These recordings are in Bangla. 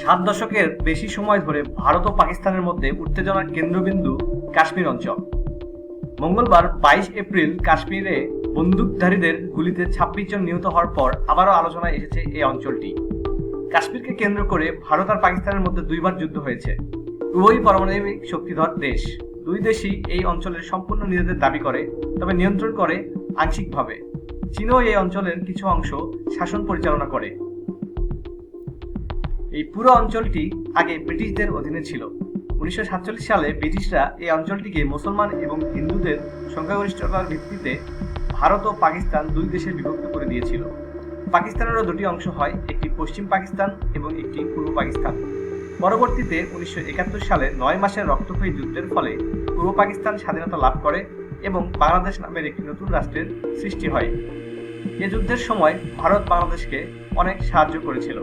সাত দশকের বেশি সময় ধরে ভারত ও পাকিস্তানের মধ্যে উত্তেজনার কেন্দ্রবিন্দু কাশ্মীর অঞ্চল। মঙ্গলবার বাইশ এপ্রিল কাশ্মীরে বন্দুকধারীদের গুলিতে ছাব্বিশ জন নিহত হওয়ার পর আবারও আলোচনায় এসেছে এই অঞ্চলটি। কাশ্মীরকে কেন্দ্র করে ভারত আর পাকিস্তানের মধ্যে দুইবার যুদ্ধ হয়েছে। উভয়ই পারমাণবিক শক্তিধর দেশ। দুই দেশই এই অঞ্চলের সম্পূর্ণ নিজেদের দাবি করে, তবে নিয়ন্ত্রণ করে আংশিকভাবে। চীনও এই অঞ্চলের কিছু অংশ শাসন পরিচালনা করে। এই পুরো অঞ্চলটি আগে ব্রিটিশদের অধীনে ছিল। উনিশশো সাতচল্লিশ সালে ব্রিটিশরা এই অঞ্চলটিকে মুসলমান এবং হিন্দুদের সংখ্যাগরিষ্ঠতার ভিত্তিতে ভারত ও পাকিস্তান দুই দেশে বিভক্ত করে দিয়েছিল। পাকিস্তানেরও দুটি অংশ হয়, একটি পশ্চিম পাকিস্তান এবং একটি পূর্ব পাকিস্তান। পরবর্তীতে উনিশশো একাত্তর সালে নয় মাসের রক্তক্ষয়ী যুদ্ধের ফলে পূর্ব পাকিস্তান স্বাধীনতা লাভ করে এবং বাংলাদেশ নামের একটি নতুন রাষ্ট্রের সৃষ্টি হয়। এ যুদ্ধের সময় ভারত বাংলাদেশকে অনেক সাহায্য করেছিল।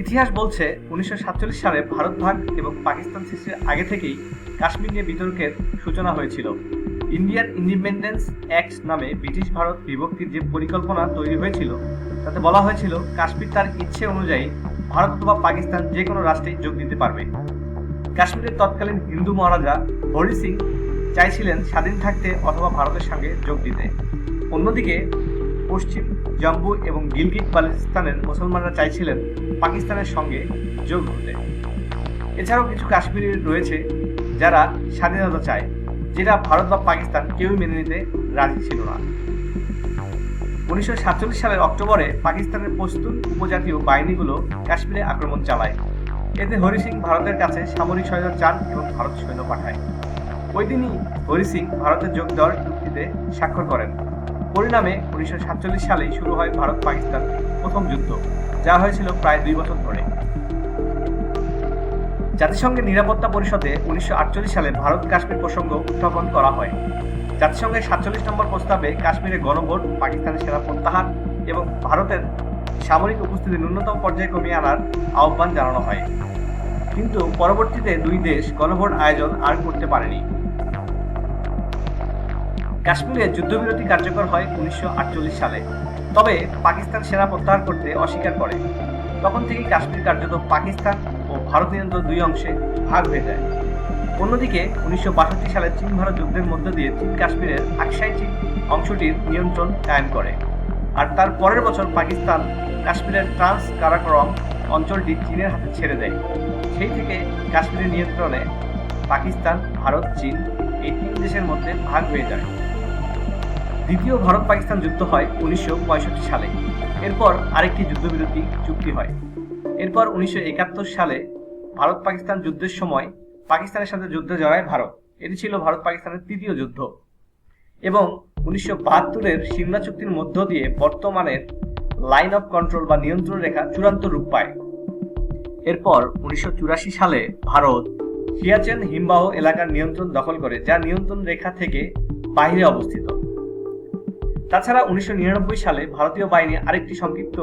ইতিহাস বলছে উনিশশো সাতচল্লিশ সালে ভারত ভাগ এবং পাকিস্তান সৃষ্টির আগে থেকেই কাশ্মীর নিয়ে বিতর্কের সূচনা হয়েছিল। ইন্ডিয়ান ইন্ডিপেন্ডেন্স অ্যাক্ট নামে ব্রিটিশ ভারত বিভক্তির যে পরিকল্পনা তৈরি হয়েছিল, তাতে বলা হয়েছিল কাশ্মীর তার ইচ্ছে অনুযায়ী ভারত অথবা পাকিস্তান যে কোনো রাষ্ট্রেই যোগ দিতে পারবে। কাশ্মীরের তৎকালীন হিন্দু মহারাজা হরি সিং চাইছিলেন স্বাধীন থাকতে অথবা ভারতের সঙ্গে যোগ দিতে। অন্যদিকে পশ্চিম জম্মু এবং গিলগিট বালুচিস্তানের মুসলমানরা চাইছিলেন পাকিস্তানের সঙ্গে যোগ হতে। এছাড়াও কিছু কাশ্মীরি রয়েছে যারা স্বাধীনতা চায়, যেটা ভারত বা পাকিস্তান কেউই মেনে নিতে রাজি ছিল না। উনিশশো সাতচল্লিশ সালের অক্টোবরে পাকিস্তানের পশতুন উপজাতীয় বাহিনীগুলো কাশ্মীরে আক্রমণ চালায়। এতে হরি সিং ভারতের কাছে সামরিক সহায়তা চান এবং ভারত সৈন্য পাঠায়। ওই দিনই হরি সিং ভারতের যোগ দেওয়ার চুক্তিতে স্বাক্ষর করেন। পরিণামে উনিশশো সাতচল্লিশ সালেই শুরু হয় ভারত পাকিস্তান প্রথম যুদ্ধ, যা হয়েছিল প্রায় দুই বছর ধরে। জাতিসংঘের নিরাপত্তা পরিষদে উনিশশো আটচল্লিশ সালে ভারত কাশ্মীর প্রসঙ্গ উত্থাপন করা হয়। জাতিসংঘের সাতচল্লিশ নম্বর প্রস্তাবে কাশ্মীরে গণভোট, পাকিস্তানের সেনা প্রত্যাহার এবং ভারতের সামরিক উপস্থিতি ন্যূনতম পর্যায়ে কমিয়ে আনার আহ্বান জানানো হয়। কিন্তু পরবর্তীতে দুই দেশ গণভোট আয়োজন আর করতে পারেনি। কাশ্মীরে যুদ্ধবিরতি কার্যকর হয় উনিশশো আটচল্লিশ সালে। তবে পাকিস্তান সেনা প্রত্যাহার করতে অস্বীকার করে। তখন থেকেই কাশ্মীর কার্যত পাকিস্তান ও ভারত নিয়ন্ত্রণ দুই অংশে ভাগ হয়ে যায়। অন্যদিকে, উনিশশো বাষট্টি সালে চীন ভারত যুদ্ধের মধ্য দিয়ে চীন কাশ্মীরের আকসাই চীন অংশটির নিয়ন্ত্রণ কায়েম করে। আর তার পরের বছর পাকিস্তান কাশ্মীরের ট্রান্স কারাকরম অঞ্চলটি চীনের হাতে ছেড়ে দেয়। সেই থেকে কাশ্মীরের নিয়ন্ত্রণে পাকিস্তান, ভারত, চীন এই তিন দেশের মধ্যে ভাগ হয়ে যায়। দ্বিতীয় ভারত পাকিস্তান যুদ্ধ হয় উনিশশো পঁয়ষট্টি সালে। এরপর আরেকটি যুদ্ধবিরতি চুক্তি হয়। এরপর উনিশশো একাত্তর সালে ভারত পাকিস্তান যুদ্ধের সময় পাকিস্তানের সাথে যুদ্ধে জড়ায় ভারত। এটি ছিল ভারত পাকিস্তানের তৃতীয় যুদ্ধ। এবং উনিশশো বাহাত্তরের সিমলা চুক্তির মধ্য দিয়ে বর্তমানের লাইন অফ কন্ট্রোল বা নিয়ন্ত্রণ রেখা চূড়ান্ত রূপ পায়। এরপর উনিশশো চুরাশি সালে ভারত সিয়াচেন হিমবাহ এলাকার নিয়ন্ত্রণ দখল করে, যা নিয়ন্ত্রণ রেখা থেকে বাইরে অবস্থিত। তাছাড়া উনিশশো নিরানব্বই সালে ভারতীয় বাহিনী আরেকটি সংক্ষিপ্ত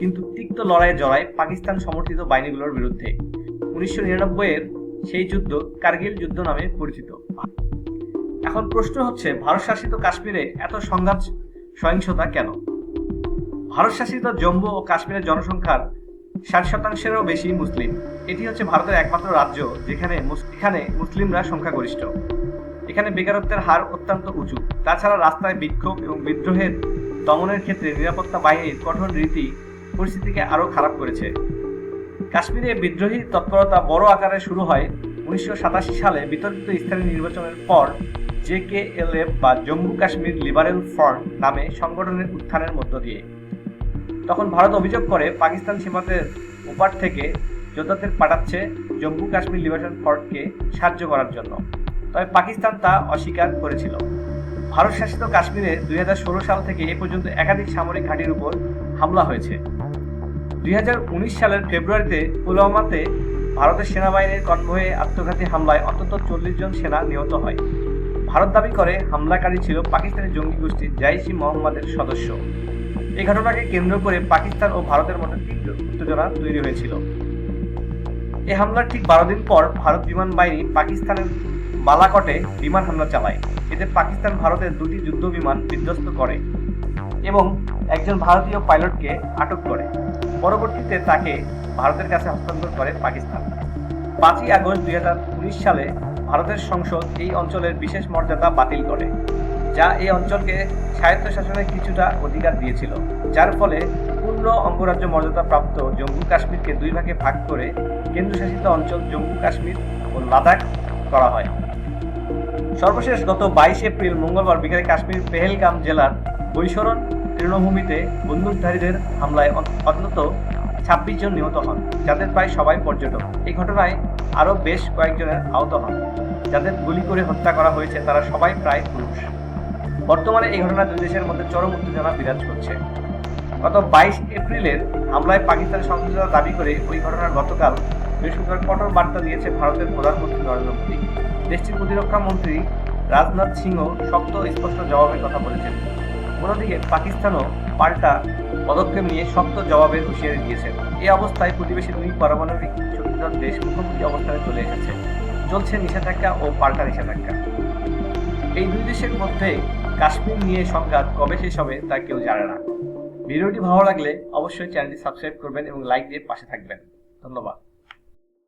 কিন্তু তিক্ত লড়াইয়ে জড়ায় পাকিস্তান সমর্থিত বাহিনীগুলোর বিরুদ্ধে। উনিশশো এর সেই যুদ্ধ কার্গিল যুদ্ধ নামে পরিচিত। এখন প্রশ্ন হচ্ছে, ভারত শাসিত কাশ্মীরে এত সংঘাত, সহিংসতা কেন? ভারত শাসিত জম্মু ও কাশ্মীরের জনসংখ্যার ষাট শতাংশেরও বেশি মুসলিম। এটি হচ্ছে ভারতের একমাত্র রাজ্য যেখানে এখানে মুসলিমরা সংখ্যাগরিষ্ঠ। এখানে বেকারত্বের হার অত্যন্ত উঁচু। তাছাড়া রাস্তায় বিক্ষোভ এবং বিদ্রোহের দমনের ক্ষেত্রে নিরাপত্তা বাহিনীর কঠোর রীতি পরিস্থিতিকে আরও খারাপ করেছে। কাশ্মীরে বিদ্রোহী তৎপরতা বড় আকারে শুরু হয় উনিশশো সাতাশি সালে বিতর্কিত স্থানীয় নির্বাচনের পর জেকেএলএফ বা জম্মু কাশ্মীর লিবারেল ফ্রন্ট নামে সংগঠনের উত্থানের মধ্য দিয়ে। তখন ভারত অভিযোগ করে, পাকিস্তান সীমান্তের ওপার থেকে যোদ্ধাদের পাঠাচ্ছে জম্মু কাশ্মীর লিবারেশন ফ্রন্টকে সাহায্য করার জন্য। তবে পাকিস্তান তা অস্বীকার করেছিল। ভারত শাসিত কাশ্মীরে দুই হাজার ষোলো সাল থেকে এ পর্যন্ত একাধিক সামরিক ঘাঁটির উপর হামলা হয়েছে। দুই হাজার উনিশ সালের ফেব্রুয়ারিতে পুলওয়ামাতে ভারতের সেনাবাহিনীর কনভয়ে আত্মঘাতী হামলায় অন্তত চল্লিশ জন সেনা নিহত হয়। ভারত দাবি করে, হামলাকারী ছিল পাকিস্তানি জঙ্গি গোষ্ঠী জাইশি মোহাম্মদের সদস্য। এই ঘটনাকে কেন্দ্র করে পাকিস্তান ও ভারতের মধ্যে তীব্র উত্তেজনা তৈরি হয়েছিল। এ হামলার ঠিক বারো দিন পর ভারত বিমান বাহিনী পাকিস্তানের বালাকটে বিমান হামলা চালায়। এতে পাকিস্তান ভারতের দুটি যুদ্ধ বিমান বিধ্বস্ত করে এবং একজন ভারতীয় পাইলটকে আটক করে। পরবর্তীতে তাকে ভারতের কাছে হস্তান্তর করে পাকিস্তান। পাঁচই আগস্ট দুই হাজার উনিশ সালে ভারতের সংসদ এই অঞ্চলের বিশেষ মর্যাদা বাতিল করে, যা এই অঞ্চলকে স্বায়ত্তশাসনের কিছুটা অধিকার দিয়েছিল, যার ফলে পূর্ণ অঙ্গরাজ্য মর্যাদা প্রাপ্ত জম্মু কাশ্মীরকে দুই ভাগে ভাগ করে কেন্দ্রশাসিত অঞ্চল জম্মু কাশ্মীর ও লাদাখ করা হয়। সর্বশেষ গত বাইশ এপ্রিল মঙ্গলবার বিকেলে কাশ্মীর পেহেলগাম জেলার বৈশরণ তৃণভূমিতে বন্দুকধারীদের হামলায় অন- অন্তত ছাব্বিশ জন নিহত হন, যাদের প্রায় সবাই পর্যটক। এই ঘটনায় আরও বেশ কয়েকজনের আহত হন, যাদের গুলি করে হত্যা করা হয়েছে, তারা সবাই প্রায় পুরুষ। বর্তমানে এই ঘটনা দুই দেশের মধ্যে চরম উত্তেজনা বিরাজ করছে। গত বাইশ এপ্রিলের হামলায় পাকিস্তানের সংশ্লিষ্টতা দাবি করে ওই ঘটনার গতকাল বৃহস্পতিবার কঠোর বার্তা দিয়েছে ভারতের প্রধানমন্ত্রী নরেন্দ্র মোদী। দেশটির প্রতিরক্ষা মন্ত্রী রাজনাথ সিংও শক্ত স্পষ্ট জবাবের কথা বলেছেন। অন্যদিকে পাকিস্তানও পাল্টা পদক্ষেপ নিয়ে শক্ত জবাবের হুঁশিয়ারি দিয়েছে। এই অবস্থায় প্রতিবেশী দুই পারমাণবিক শক্তিধর দেশ মুখোমুখি অবস্থানে চলে এসেছে। চলছে নিষেধাজ্ঞা ও পাল্টা নিষেধাজ্ঞা। এই দুই দেশের মধ্যে কাশ্মীর নিয়ে সংঘাত কবে শেষ হবে তা কেউ জানে না। ভিডিওটি ভালো লাগলে অবশ্যই চ্যানেলটি সাবস্ক্রাইব করবেন এবং লাইক দিয়ে পাশে থাকবেন। ধন্যবাদ।